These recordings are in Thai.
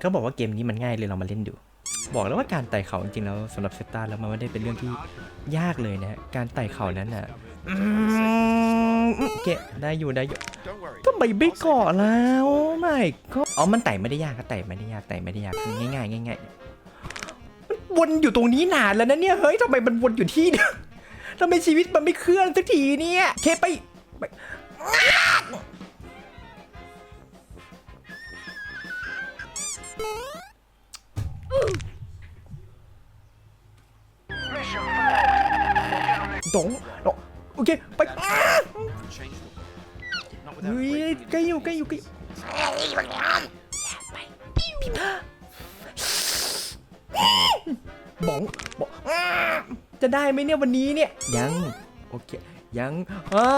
เขาบอกว่าเกมนี้มันง่ายเลยเรามาเล่นดู บอกแล้วว่าการไต่เขาจริงๆแล้วสำหรับเซตตาแล้วมันไม่ได้เป็นเรื่องที่ยากเลยนะการไต่เขานั้นน่ะเกะได้อยู่ได้อยู่ทำไมไม่เกาะแล้วไม่ก็อ๋อมันไต่ไม่ได้ยากก็ไต่ไม่ได้ยากไต่ไม่ได้ยากง่ายๆง่ายๆวนอยู่ตรงนี้นานแล้วนะเนี่ยเฮ้ยทำไมมันวนอยู่ที่เดียทำไมชีวิตมันไม่เคลื่อนสักทีเนี่ยเคไป ไปตรงตรงโอเค ไปเฮ้ยใกล้อยู่ใกล้อยู่ใกล้บองบองจะได้ไหมเนี่ยวันนี้เนี่ย ยัง โอเค ยังอ่า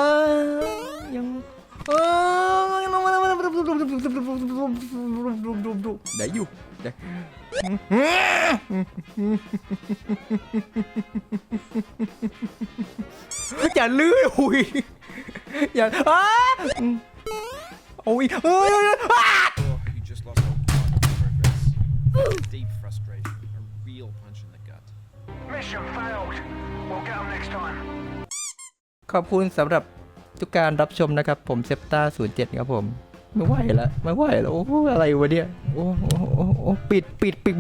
ยังอ่า ได้อยู่ได้อย่าลื้อหุยอย่าอ้าโอ้ยเฮ้ยอ้า Oh, you just lost a lot of progress. Deep frustration. A real punch in the gut. Mission failed. We'll get them next time. ขอบคุณสำหรับทุกการรับชมนะครับ ผมเซปตา07 ครับผม ไม่ไหวแล้วไม่ไหวแล้วโอ้อะไรวะเนี่ยโอ้โอ้โอ้ปิดปิดปิด